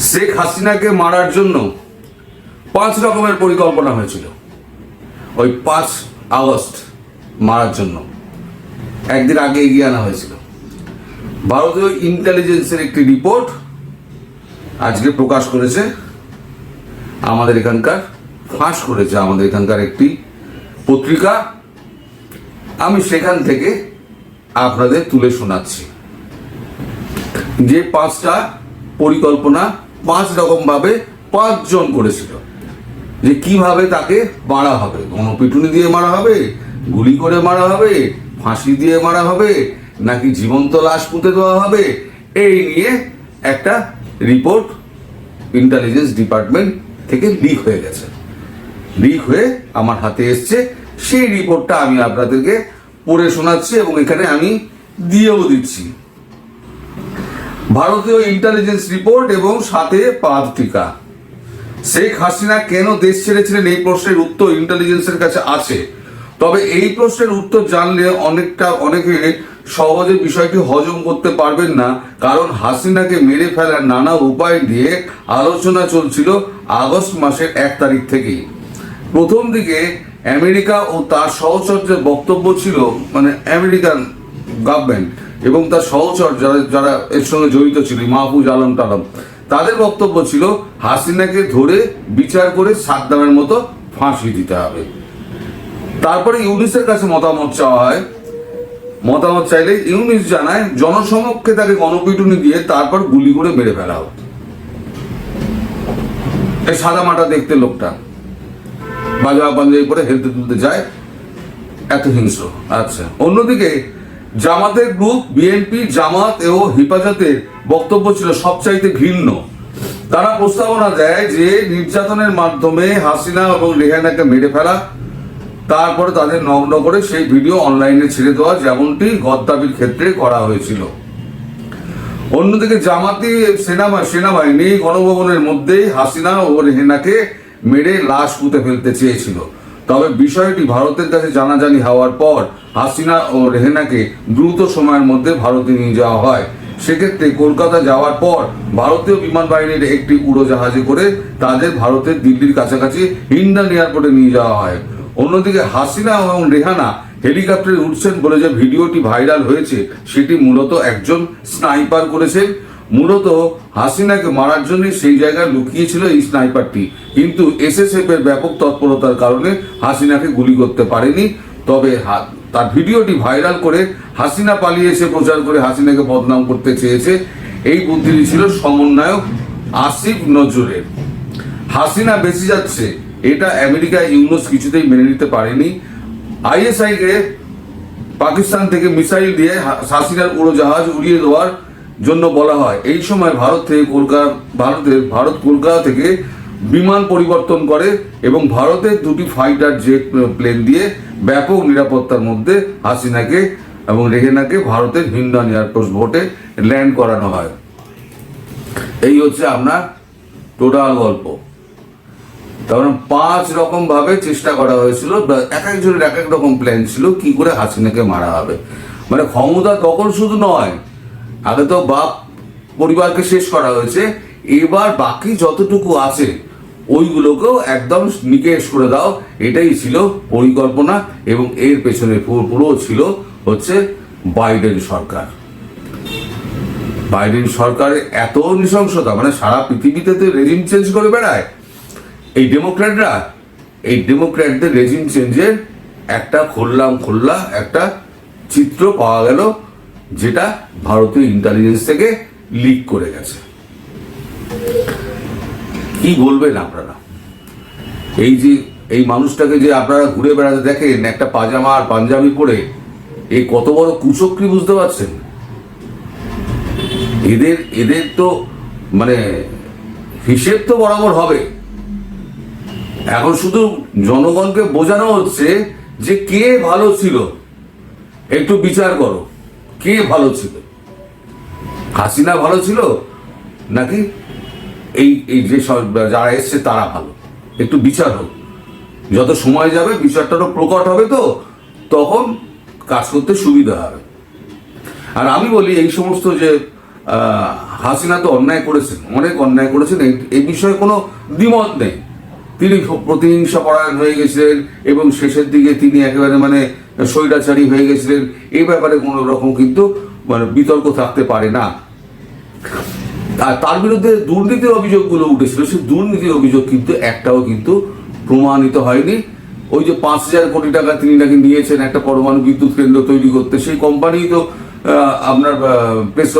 শেখ হাসিনাকে মারার জন্য পাঁচ রকমের পরিকল্পনা হয়েছিল। ওই পাঁচ আগস্ট মারার জন্য। একদিন আগে এগিয়ে আনা হয়েছিল। ভারতীয় ইন্টেলিজেন্সের একটি রিপোর্ট আজকে প্রকাশ করেছে। আমাদের এখানকার ফাঁস করেছে। আমাদের এখানকার একটি পত্রিকা। আমি সেখান থেকে আপনাদের তুলে শোনাচ্ছি। যে পাঁচটা পরিকল্পনা পাঁচ রকম ভাবে পাঁচজন করেছিল। যে কীভাবে তাকে মারা হবে? গণপিটুনি দিয়ে মারা হবে? গুলি করে মারা হবে? ফাঁসি দিয়ে মারা হবে? নাকি জীবন্ত লাশ পুঁতে দেওয়া হবে? এই নিয়ে একটা রিপোর্ট ইন্টেলিজেন্স ডিপার্টমেন্ট থেকে লিক হয়ে গেছে। লিক হয়ে আমার হাতে এসছে। সেই রিপোর্টটা আমি আপনাদেরকে পড়ে শোনাচ্ছি এবং এখানে আমি দিয়েও দিচ্ছি। ভারতীয় ইন্টেলিজেন্স রিপোর্ট এবং সাথে পাদ টিকা। শেখ হাসিনা কেন দেশ ছেড়েছিলেন? এই প্রশ্নের উত্তর ইন্টেলিজেন্সের কাছে আছে। তবে এই প্রশ্নের উত্তর জানলে অনেকটা, অনেকে সহজে বিষয়টি হজম করতে পারবেন না, কারণ হাসিনাকে মেরে ফেলার নানা উপায় দিয়ে আলোচনা চলছিল আগস্ট মাসের এক তারিখ থেকেই। প্রথম দিকে আমেরিকা ও তার সহচর্যের বক্তব্য ছিল মানে আমেরিকান গভর্নমেন্ট এবং তার সহচর যারা যারা এর সঙ্গে জড়িত ছিল মাহফুজ আলম টালম তাদের বক্তব্য ছিল, হাসিনাকে ধরে বিচার করে সাদ্দামের মতো ফাঁসি দিতে হবে। তারপরে ইউনিসের কাছে মতামত চাওয়া হয়। মতামত চাইলে ইউনিস জানায়, জনসমক্ষে তাকে গণপিটুনি দিয়ে তারপর গুলি করে মেরে ফেলা হোক। এই সাদা মাটা দেখতে লোকটা। বাজার পাঞ্জাবি পরে হেলতে তুলতে যায়। এত হিংস্র। আচ্ছা অন্যদিকে জামাতের গ্রুপ, বিএনপি, জামাত ও হেফাজতের বক্তব্য ছিল সবচাইতে ভিন্ন তারা প্রস্তাবনা দেয় যে নির্যাতনের মাধ্যমে হাসিনা এবং রেহানাকে মেরে ফেলা, তারপরে তাদের নগ্ন করে সেই ভিডিও অনলাইনে ছেড়ে দেওয়া যেমনটি গদ্দাবির ক্ষেত্রে করা হয়েছিল। অন্যদিকে জামাতি সেনা সেনাবাহিনী গণভবনের মধ্যেই হাসিনা ও রেহেনাকে মেরে লাশ পুঁতে ফেলতে চেয়েছিল। তবে বিষয়টি ভারতের কাছে জানাজানি হওয়ার পর হাসিনা ও রেহেনাকে দ্রুত সময়ের মধ্যে ভারতে নিয়ে যাওয়া হয়। সেক্ষেত্রে কলকাতা যাওয়ার পর ভারতীয় বিমান বাহিনীর একটি উড়োজাহাজে করে তাদের ভারতের দিল্লির কাছাকাছি হিন্ডান এয়ারপোর্টে নিয়ে যাওয়া হয়। অন্যদিকে হাসিনা এবং রেহানা হেলিকপ্টারে উঠছেন বলে যে ভিডিওটি ভাইরাল হয়েছে, সেটি মূলত একজন স্নাইপার করেছেন। মূলত হাসিনাকে মারার জন্য সেই জায়গায় লুকিয়েছিল এই স্নাইপারটি। কিন্তু এসএসএফ এর ব্যাপক তৎপরতার কারণে হাসিনাকে গুলি করতে পারেনি। তবে তার ভিডিওটি ভাইরাল করে হাসিনা পালিয়ে এসে প্রচার করে হাসিনাকে বদনাম করতে চেয়েছে। এই বুদ্ধিটি ছিল সমন্বয়ক আসিফ নজরের হাসিনা বেঁচে যাচ্ছে, এটা আমেরিকা ইউনুস কিছুতেই মেনে নিতে পারেনি। আইএসআই কে পাকিস্তান থেকে মিসাইল দিয়ে হাসিনার উড়োজাহাজ উড়িয়ে দেওয়ার জন্য বলা হয়। এই সময় ভারত থেকে কলকাতা ভারতের ভারত কলকাতা থেকে বিমান পরিবর্তন করে এবং ভারতের দুটি ফাইটার জেট প্লেন দিয়ে ব্যাপক নিরাপত্তার মধ্যে হাসিনাকে এবং রেহেনাকে ভারতের হিন্দান এয়ারফোর্স ভোটে ল্যান্ড করানো হয়। এই হচ্ছে আপনার টোটাল গল্প। তারপরে পাঁচ রকম ভাবে চেষ্টা করা হয়েছিল এক একজনের এক এক রকম প্ল্যান ছিল, কি করে হাসিনাকে মারা হবে। মানে ক্ষমতা তখন শুধু নয় আগে তো বাপ পরিবারকে শেষ করা হয়েছে। এবার বাকি যতটুকু আছে, ওইগুলোকেও একদম নিকেশ করে দাও। এটাই ছিল পরিকল্পনা এবং এর পেছনে পুরো ছিল হচ্ছে বাইডেন সরকার। বাইডেন সরকারের এত নৃশংসতা মানে সারা পৃথিবীতে তো রেজিম চেঞ্জ করে বেড়ায়। এই ডেমোক্র্যাটরা এই ডেমোক্র্যাটদের রেজিম চেঞ্জের একটা খুললাম খুল্লা একটা চিত্র পাওয়া গেল। যেটা ভারতীয় ইন্টেলিজেন্স থেকে লিক করে গেছে। কি বলবেন আপনারা? এই যে, এই মানুষটাকে যে আপনারা ঘুরে বেড়াতে দেখেন, একটা পাজামা আর পাঞ্জাবি পরে এই কত বড় কুচক্রি বুঝতে পারছেন? এদের এদের তো মানে হিসেব তো বরাবর হবে। এখন শুধু জনগণকে বোঝানো হচ্ছে যে কে ভালো ছিল। একটু বিচার করো। কে ভালো ছিল? হাসিনা ভালো ছিল? নাকি এই এই যে যারা এসছে তারা ভালো? একটু বিচার হোক। যত সময় যাবে বিচারটারও প্রকট হবে তো, তখন কাজ করতে সুবিধা হবে। আর আমি বলি, এই সমস্ত যে হাসিনা তো অন্যায় করেছেন, অনেক অন্যায় করেছেন, এই- এই বিষয়ে কোনো দ্বিমত নেই। তিনি প্রতিহিংসা পরায়ণ হয়ে গেছিলেন এবং শেষের দিকে তিনি একেবারে মানে স্বৈরাচারী হয়ে গেছিলেন। এই ব্যাপারে কোনো রকম কিন্তু মানে বিতর্ক থাকতে পারে না। আর তার বিরুদ্ধে দুর্নীতির অভিযোগগুলো উঠেছিল। সেই দুর্নীতির অভিযোগ কিন্তু একটাও কিন্তু প্রমাণিত হয়নি। ওই যে পাঁচ হাজার কোটি টাকা তিনি নাকি নিয়েছেন একটা পরমাণু বিদ্যুৎ কেন্দ্র তৈরি করতে, সেই কোম্পানি তো আপনার প্রেস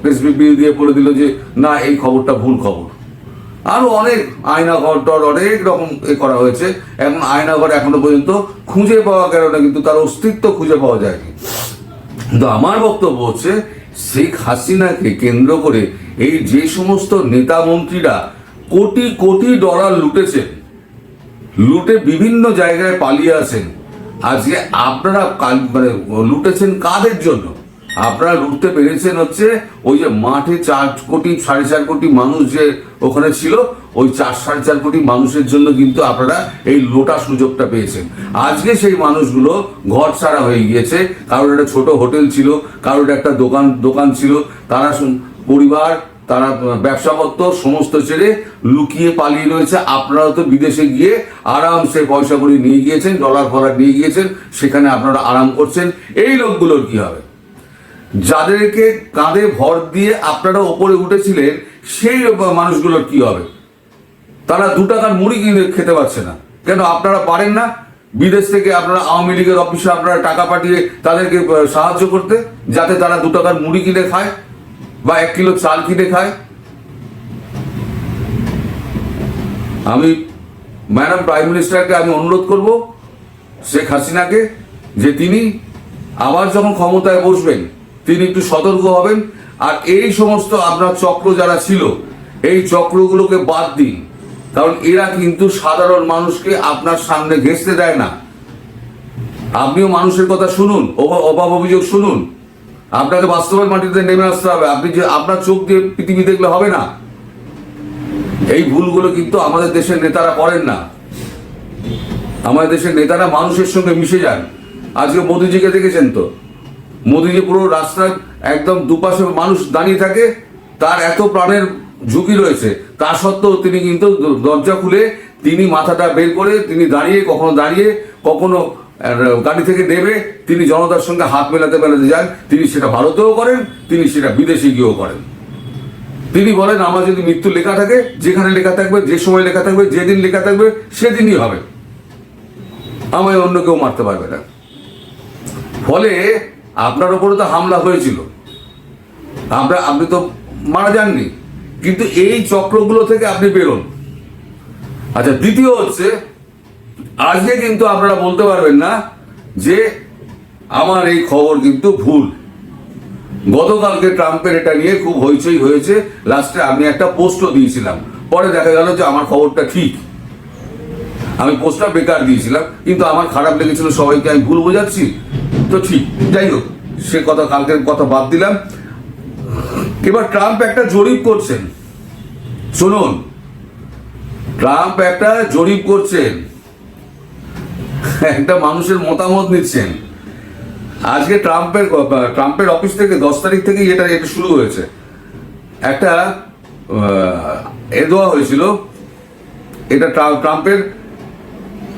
প্রেস বিবৃতি দিয়ে বলে দিল যে, না, এই খবরটা ভুল খবর। আরও অনেক আয়নাঘর টর অনেক রকম এ করা হয়েছে। এখন আয়নাঘর এখনও পর্যন্ত খুঁজে পাওয়া গেল না কিন্তু তার অস্তিত্ব খুঁজে পাওয়া যায়নি। কিন্তু আমার বক্তব্য হচ্ছে, শেখ হাসিনাকে কেন্দ্র করে এই যে সমস্ত নেতা মন্ত্রীরা কোটি কোটি ডলার লুটেছেন লুটে বিভিন্ন জায়গায় পালিয়ে আছেন আজকে আপনারা মানে লুটেছেন কাদের জন্য? আপনারা লুটতে পেরেছেন হচ্ছে ওই যে মাঠে চার কোটি, সাড়ে চার কোটি মানুষ যে ওখানে ছিল, ওই চার, সাড়ে চার কোটি মানুষের জন্য কিন্তু আপনারা এই লোটা সুযোগটা পেয়েছেন। আজকে সেই মানুষগুলো ঘর ছাড়া হয়ে গিয়েছে। কারোর একটা ছোট হোটেল ছিল, কারোর একটা দোকান দোকান ছিল। তারা পরিবার, তারা ব্যবসাপত্র সমস্ত ছেড়ে লুকিয়ে পালিয়ে রয়েছে। আপনারা তো বিদেশে গিয়ে আরামসে পয়সা করে নিয়ে গিয়েছেন ডলার ফলার নিয়ে গিয়েছেন, সেখানে আপনারা আরাম করছেন। এই লোকগুলোর কি হবে? যাদেরকে কাঁধে ভর দিয়ে আপনারা ওপরে উঠেছিলেন, সেই মানুষগুলোর কি হবে? তারা দু টাকার মুড়ি কিনে খেতে পারছে না। কেন, আপনারা পারেন না? বিদেশ থেকে আপনারা আওয়ামী লীগের অফিসে আপনারা টাকা পাঠিয়ে তাদেরকে সাহায্য করতে, যাতে তারা দু টাকার মুড়ি কিনে খায় বা এক কিলো চাল কিনে খায়? আমি, ম্যাডাম, প্রাইম মিনিস্টারকে আমি অনুরোধ করব, শেখ হাসিনাকে, যে তিনি আবার যখন ক্ষমতায় বসবেন তিনি একটু সতর্ক হবেন। আর এই সমস্ত আপনার চক্র যারা ছিল, এই চক্রগুলোকে বাদ দিন। কারণ এরা কিন্তু সাধারণ মানুষকে আপনার সামনে ঘেঁচতে দেয় না। আপনিও মানুষের কথা শুনুন অভা- অভাব অভিযোগ শুনুন। আপনাকে বাস্তবের মাটিতে নেমে আসতে হবে। আপনি যে আপনার চোখ দিয়ে পৃথিবী দেখলে হবে না। এই ভুলগুলো কিন্তু আমাদের দেশের নেতারা করেন না। আমাদের দেশের নেতারা মানুষের সঙ্গে মিশে যান। আজকে মোদিজিকে দেখেছেন তো? মোদিজি পুরো রাস্তায় একদম দুপাশে মানুষ দাঁড়িয়ে থাকে, তার এত প্রাণের ঝুঁকি রয়েছে। তা সত্ত্বেও তিনি কিন্তু দরজা খুলে তিনি মাথাটা বের করে তিনি দাঁড়িয়ে, কখনো দাঁড়িয়ে, কখনো গাড়ি থেকে নেমে তিনি জনতার সঙ্গে হাত মেলাতে মেলাতে যান। তিনি সেটা ভারতেও করেন, তিনি সেটা বিদেশে গিয়েও করেন। তিনি বলেন, আমার যদি মৃত্যু লেখা থাকে, যেখানে লেখা থাকবে, যে সময় লেখা থাকবে, যেদিন লেখা থাকবে, সেদিনই হবে। আমায় অন্য কেউ মারতে পারবে না। ফলে আপনার উপরে তো হামলা হয়েছিল। আমরা আপনি তো মারা যাননি। কিন্তু এই চক্রগুলো থেকে আপনি বেরোন। আচ্ছা দ্বিতীয় হচ্ছে, আজকে কিন্তু আপনারা বলতে পারবেন না যে আমার এই খবর কিন্তু ভুল। গতকালকে ট্রাম্পের এটা নিয়ে খুব হইচই হয়েছে। লাস্টে আমি একটা পোস্টও দিয়েছিলাম। পরে দেখা গেল যে আমার খবরটা ঠিক। আমি পোস্টটা বেকার দিয়েছিলাম, কিন্তু আমার খারাপ লেগেছিল সবাইকে আমি ভুল বোঝাচ্ছি। তো ঠিক যাই হোক, সে কথা কালকের কথা বাদ দিলাম। এবার ট্রাম্প একটা জরিপ করছেন। শুনুন, ট্রাম্প একটা জরিপ করছেন। একটা মানুষের মতামত নিচ্ছেন। আজকে ট্রাম্পের ট্রাম্পের অফিস থেকে দশ তারিখ থেকে এটা এটা শুরু হয়েছে। একটা এ দেওয়া হয়েছিল, এটা ট্রাম্পের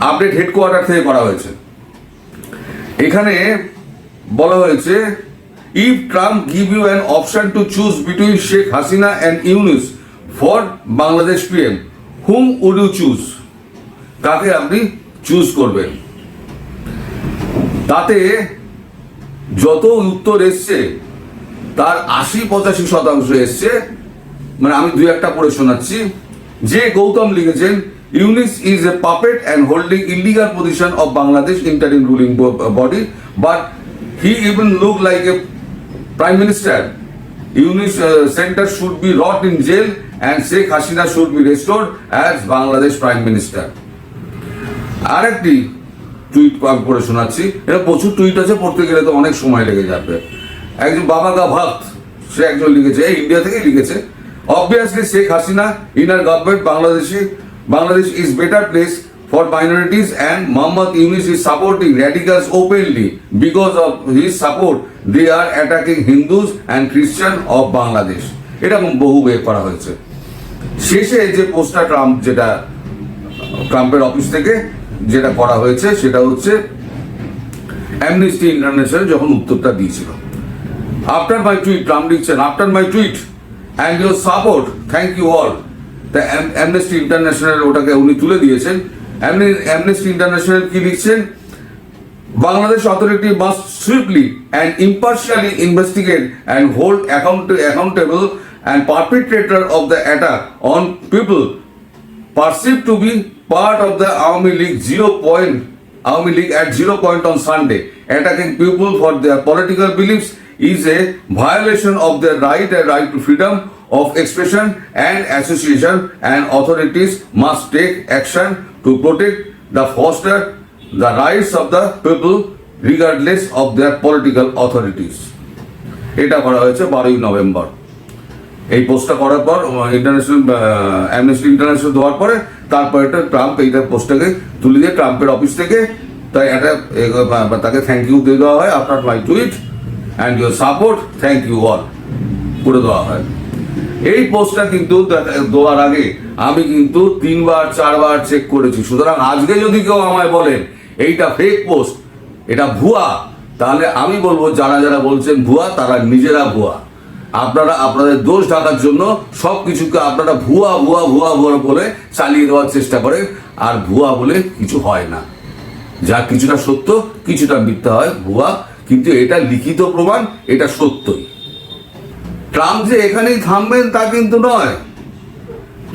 আপডেট হেডকোয়ার্টার থেকে করা হয়েছে। এখানে বলা হয়েছে if Trump give you an option to choose between Sheikh Hasina and Yunus for Bangladesh PM hmm would you choose কাকে আপনি চুজ করবেন? তাতে যত উত্তর এসছে, তার আশি পঁচাশি শতাংশ এসছে। মানে আমি দুই একটা পড়ে শোনাচ্ছি। যে গৌতম লিখেছেন Yunus is a puppet and holding illegal position of Bangladesh interim ruling body but he even look like a prime minister Yunus centre should be rot in jail and Sheikh Hasina should be restored as Bangladesh prime minister আরেকটি tweet আমি পড়ে শোনাচ্ছি। এটা প্রচুর tweet আছে, পড়তে গেলে তো অনেক সময় লেগে যাবে। একজন বাবা গা ভক্ত, সে একজন লিখেছে, এই ইন্ডিয়া থেকেই লিখেছে। Obviously Sheikh Hasina in her government Bangladeshi Bangladesh is better place for minorities and Mohammad Yunus is supporting radicals openly. Because of his support they are attacking Hindus and Christian of Bangladesh এরকম বহু এ করা হয়েছে। শেষে যে পোস্টটা Trump যেটা ট্রাম্পের office থেকে যেটা করা হয়েছে, সেটা হচ্ছে অ্যামনেস্টি ইন্টারন্যাশনাল যখন উত্তরটা দিয়েছিল। আফটার মাই টুইট ট্রাম্প লিখছেন after my tweet and your support thank you all তা ইন্টারন্যাশনাল ওটাকে উনি তুলে দিয়েছেন। অ্যামনেস্টি ইন্টারন্যাশনাল কি লিখছেন? Bangladesh authority must swiftly and impartially investigate and hold account accountable and perpetrator of on people perceive to be part of the Awami League zero point Awami League at zero point on Sunday attacking people for their political beliefs is a violation of the right and right to freedom of expression and association and authorities must take action to protect the foster the rights of the people regardless of their political authorities. এটা করা হয়েছে বারোই November এই পোস্টটা করার পর international amnesty international দেওয়ার পরে তারপর এটা ট্রাম্প এইটা পোস্টটাকে তুলে দিয়ে ট্রাম্পের অফিস থেকে তাই এটা তাকে থ্যাংক ইউ দিয়ে দেওয়া হয়, আপনার my tweet and your support thank you all করে দেওয়া হয় এই পোস্টটা কিন্তু দেওয়ার আগে আমি কিন্তু তিনবার, চারবার চেক করেছি। সুতরাং আজকে যদি কেউ আমায় বলেন এইটা ফেক পোস্ট এটা ভুয়া, তাহলে আমি বলব, যারা যারা বলছেন ভুয়া, তারা নিজেরা ভুয়া। আপনারা, আপনাদের দোষ ঢাকার জন্য সব কিছুকে আপনারা ভুয়া ভুয়া ভুয়া ভুয়া বলে চালিয়ে দেওয়ার চেষ্টা করেন। আর ভুয়া বলে কিছু হয় না। যা কিছুটা সত্য, কিছুটা মিথ্যা হয়, ভুয়া। কিন্তু এটা লিখিত প্রমাণ, এটা সত্যই। ট্রাম্প যে এখানেই থামবেন তা কিন্তু নয়।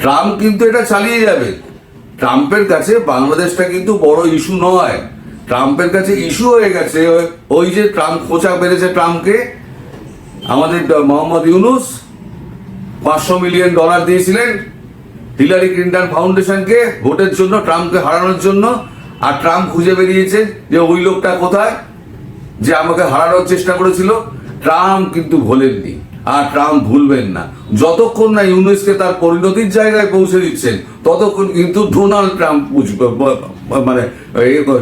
ট্রাম্প কিন্তু এটা চালিয়ে যাবে। ট্রাম্পের কাছে বাংলাদেশটা কিন্তু বড় ইস্যু নয়। ট্রাম্পের কাছে ইস্যু হয়ে গেছে ওই- যে ট্রাম্প খোঁচা বেড়েছে ট্রাম্পকে। আমাদের মোহাম্মদ ইউনুস পাঁচশো মিলিয়ন ডলার দিয়েছিলেন হিলারি ক্লিন্টন ফাউন্ডেশনকে ভোটের জন্য, ট্রাম্পকে হারানোর জন্য। আর ট্রাম্প খুঁজে বেরিয়েছে যে ওই লোকটা কোথায়, যে আমাকে হারানোর চেষ্টা করেছিল। ট্রাম্প কিন্তু ভোলেননি। আর ট্রাম্প ভুলবেন না। যতক্ষণ না ইউনেসকে তার পরিণতির জায়গায় পৌঁছে দিচ্ছেন, ততক্ষণ কিন্তু ডোনাল্ড ট্রাম্প মানে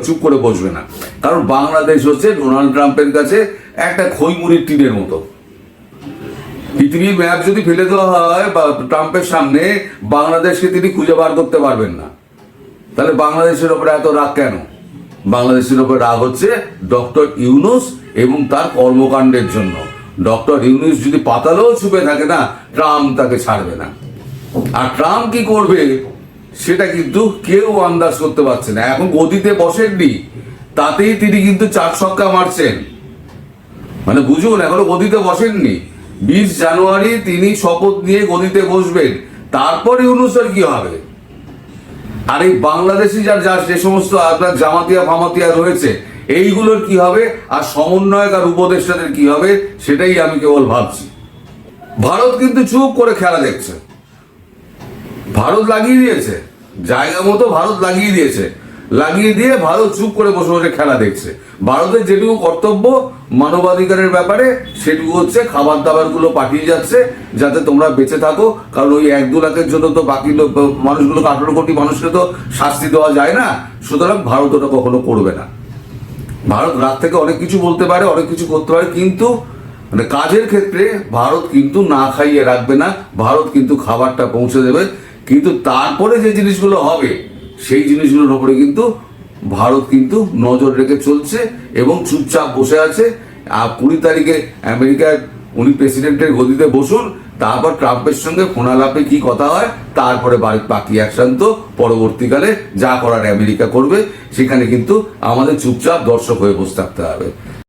চুপ করে বসবে না। কারণ বাংলাদেশ হচ্ছে ডোনাল্ড ট্রাম্পের কাছে একটা খৈমুড়ির টিনের মতো। পৃথিবীর ম্যাপ যদি ফেলে দেওয়া হয় বা ট্রাম্পের সামনে, বাংলাদেশকে তিনি খুঁজে বার করতে পারবেন না। তাহলে বাংলাদেশের ওপরে এত রাগ কেন? বাংলাদেশের ওপরে রাগ হচ্ছে ডক্টর ইউনুস এবং তার কর্মকাণ্ডের জন্য। ডক্টর ইউনুস যদি পাতালেও ছুপে থাকে না, ট্রাম্প তাকে ছাড়বে না। আর ট্রাম্প কি করবে, সেটা কিন্তু কেউ আন্দাজ করতে পারছে না। এখন গদিতে বসেননি, তাতেই তিনি কিন্তু চার ছক্কা মারছেন। মানে বুঝুন, এখনও গদিতে বসেননি। বিশ জানুয়ারি তিনি শপথ নিয়ে গদিতে বসবেন। তারপর ইউনুসের কি হবে? আর এই বাংলাদেশি যার যা যে সমস্ত আপনার জামাতিয়া ফামাতিয়া রয়েছে এইগুলোর কি হবে? আর সমন্বয়ক আর উপদেষ্টাদের কি হবে? সেটাই আমি কেবল ভাবছি। ভারত কিন্তু চুপ করে খেলা দেখছে। ভারত লাগিয়ে দিয়েছে। জায়গা মতো ভারত লাগিয়ে দিয়েছে। লাগিয়ে দিয়ে ভারত চুপ করে বসে বসে খেলা দেখছে। ভারতের যেটুকু কর্তব্য মানবাধিকারের ব্যাপারে, সেটুকু হচ্ছে খাবার দাবারগুলো পাঠিয়ে যাচ্ছে, যাতে তোমরা বেঁচে থাকো। কারণ ওই এক দু লাখের জন্য তো বাকি লোক, মানুষগুলোকে আঠারো কোটি মানুষকে তো শাস্তি দেওয়া যায় না। সুতরাং ভারত ওটা কখনো করবে না। ভারত রাত থেকে অনেক কিছু বলতে পারে, অনেক কিছু করতে পারে, কিন্তু মানে কাজের ক্ষেত্রে ভারত কিন্তু না খাইয়ে রাখবে না, ভারত কিন্তু খাবারটা পৌঁছে দেবে। কিন্তু তারপরে যে জিনিসগুলো হবে, সেই জিনিসগুলোর উপরে কিন্তু ভারত কিন্তু নজর রেখে চলছে এবং চুপচাপ বসে আছে। আর কুড়ি তারিখে আমেরিকার উনি প্রেসিডেন্টের গদিতে বসুন তারপর ট্রাম্পের সঙ্গে ফোনালাপে কি কথা হয়? তারপরে বাকি অ্যাকশন তো পরবর্তীকালে যা করার আমেরিকা করবে, সেখানে কিন্তু আমাদের চুপচাপ দর্শক হয়ে বসে থাকতে হবে।